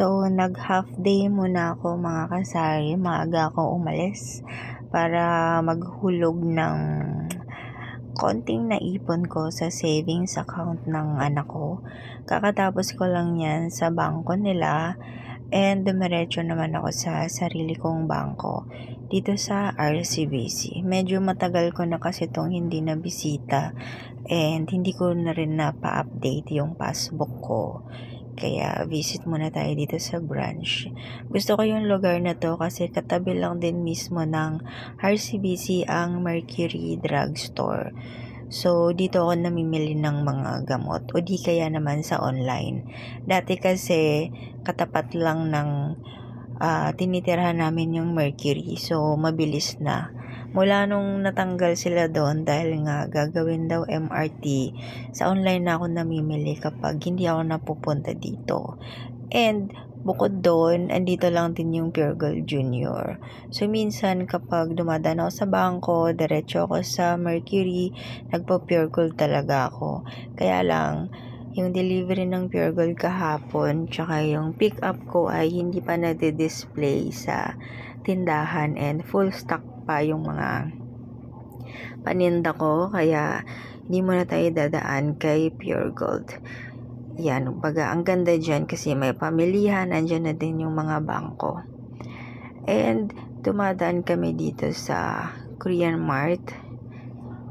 So, nag half day muna ako mga kasari. Maaga ako umalis para maghulog ng konting naipon ko sa savings account ng anak ko. Kakatapos ko lang yan sa bangko nila and dumiretso naman ako sa sarili kong bangko dito sa RCBC. Medyo matagal ko na kasi itong hindi na bisita and hindi ko na rin na pa-update yung passbook ko. Kaya visit muna tayo dito sa branch. Gusto ko yung lugar na to kasi katabi lang din mismo ng RCBC ang Mercury Drugstore. So, dito ako namimili ng mga gamot o di kaya naman sa online. Dati kasi katapat lang ng ah, tinitirhan namin yung Mercury. So, mabilis na. Mula nung natanggal sila doon dahil nga gagawin daw MRT, sa online na ako namimili kapag hindi ako napupunta dito. And bukod doon, andito lang din yung Pure Gold Junior. So, minsan kapag dumadaan ako sa bangko, diretso ako sa Mercury, nagpo-Pure Gold talaga ako. Kaya lang, yung delivery ng Pure Gold kahapon, tsaka yung pick up ko ay hindi pa nade-display sa tindahan and full stock pa yung mga paninda ko. Kaya, hindi muna tayo dadaan kay Pure Gold. Yan, baga, ang ganda dyan kasi may pamilihan, andyan na din yung mga bangko. And, dumadaan kami dito sa Korean Mart.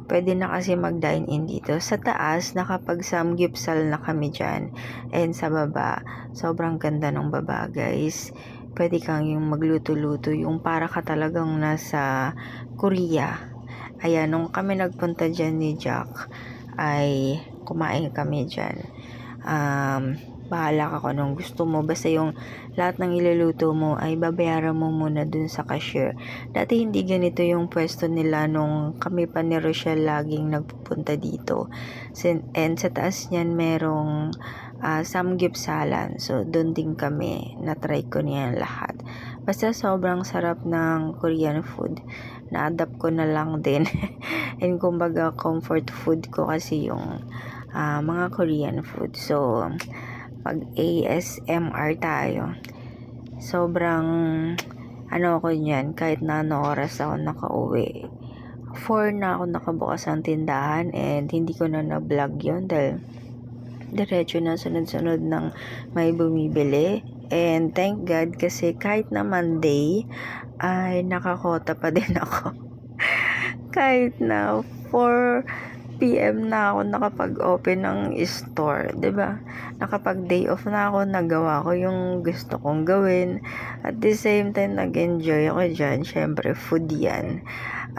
Pwede na kasi mag-dine-in dito. Sa taas, nakapag-samgyupsal na kami dyan. And sa baba, sobrang ganda ng baba, guys. Pwede kang yung magluto-luto, yung para ka talagang nasa Korea. Ayan, nung kami nagpunta dyan ni Jack, ay kumain kami dyan. Um, bahala ka kung anong gusto mo. Basta yung lahat ng iluluto mo ay babayaran mo muna dun sa cashier. Dati hindi ganito yung pwesto nila nung kami pa ni Rochelle laging nagpupunta dito. And sa taas niyan merong uh, samgyupsalan. So, doon din kami. Na-try ko niyan lahat. Basta sobrang sarap ng Korean food. Na-adapt ko na lang din. And kumbaga, comfort food ko kasi yung uh, mga Korean food. So, pag ASMR tayo, sobrang ano ako niyan, kahit na ano oras ako nakauwi. 4 na ako nakabukas ang tindahan and hindi ko na na-vlog yun dahil diretso na sunod-sunod ng may bumibili. And thank God kasi kahit na Monday ay nakakota pa din ako. kahit na 4 PM na ako nakapag-open ng store, 'di ba? Nakapag day off na ako, nagawa ko yung gusto kong gawin. At the same time, nag-enjoy ako diyan. Syempre, food 'yan.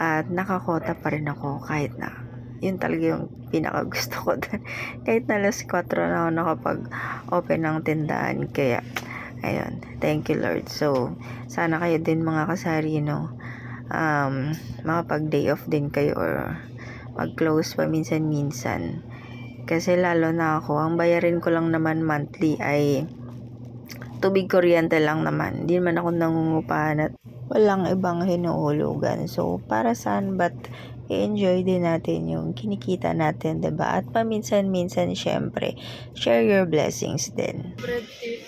At nakakota pa rin ako kahit na yun talaga yung pinaka gusto ko doon. kahit na alas 4 na ako nakapag-open ng tindahan. Kaya, ayun, thank you Lord. So, sana kayo din mga kasari, no? Um, makapag day off din kayo or mag-close pa minsan-minsan. Kasi lalo na ako, ang bayarin ko lang naman monthly ay tubig kuryente lang naman. Hindi naman ako nangungupahan at walang ibang hinuhulugan. So, para saan ba't i-enjoy din natin yung kinikita natin, ba? At paminsan-minsan, syempre, share your blessings din. Bread tip.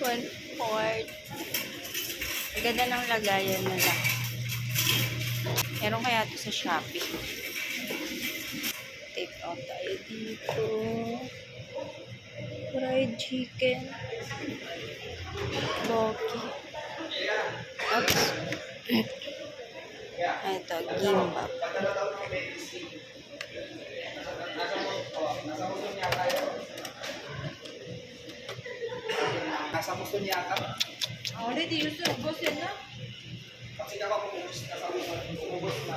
One fourth. Ang ng lagayan nila. Meron kaya ito sa Shopee. Take out tayo dito. Fried chicken. Loki. Oops. Ito, gimbap. Nasa gusto niya ka. Already used to ubos yan na. Kasi ka kumubos na sa kumubos na.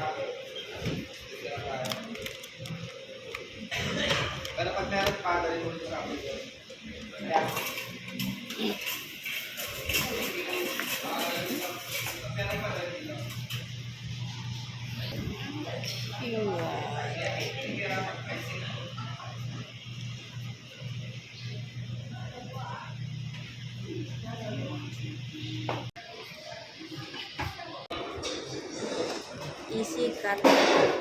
tardes.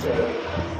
Tchau.